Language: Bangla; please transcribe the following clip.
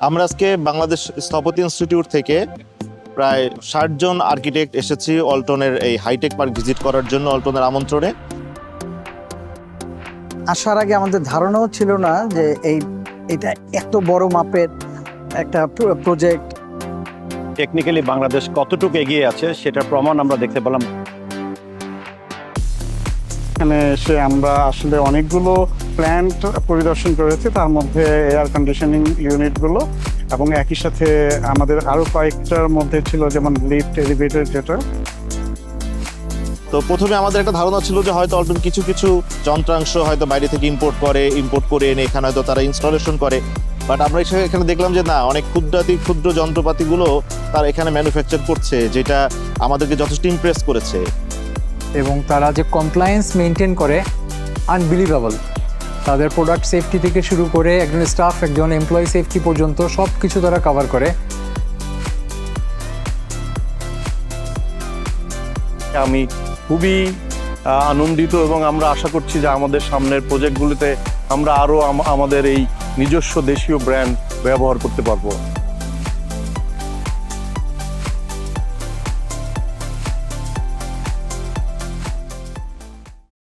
আমরা আজকে বাংলাদেশ স্থপতি ইনস্টিটিউট থেকে প্রায় ষাট জন আর্কিটেক্ট এসেছি অল্টনের এই হাইটেক পার্ক ভিজিট করার জন্য অল্টনের আমন্ত্রণে। আসার আগে আমাদের ধারণাও ছিল না যে এই এটা এত বড় মাপের একটা প্রজেক্ট টেকনিক্যালি বাংলাদেশ কতটুকু এগিয়ে আছে সেটার প্রমাণ আমরা দেখতে পেলাম এখানে এসে আমরা আসলে অনেকগুলো প্ল্যান্ট পরিদর্শন করেছি, তার মধ্যে এয়ার কন্ডিশনিং ইউনিটগুলো এবং একই সাথে আমাদের আরও কয়েকটার মধ্যে ছিল যেমন লিফট এলিভেটর যেটা। তো প্রথমে আমাদের একটা ধারণা ছিল যে হয়তো অল্টন কিছু কিছু যন্ত্রাংশ হয়তো বাইরে থেকে ইম্পোর্ট করে ইম্পোর্ট করে এনে এখানে হয়তো তারা ইনস্টলেশন করে। বাট আমরা এসে এখানে দেখলাম যে না, অনেক ক্ষুদ্রাতি, ক্ষুদ্র যন্ত্রপাতিগুলো তারা এখানে ম্যানুফ্যাকচার করছে, যেটা আমাদেরকে যথেষ্ট ইমপ্রেস করেছে। এবং তারা যে কমপ্লায়েন্স মেনটেন করে আনবিলিভেবল তাদের প্রোডাক্ট সেফটি থেকে শুরু করে একজন স্টাফ একজন এমপ্লয়ি সেফটি পর্যন্ত সব কিছু তারা কভার করে। আমি খুবই আনন্দিত এবং আমরা আশা করছি যে আমাদের সামনের প্রজেক্টগুলিতে আমরা আরও আমাদের এই নিজস্ব দেশীয় ব্র্যান্ড ব্যবহার করতে পারব।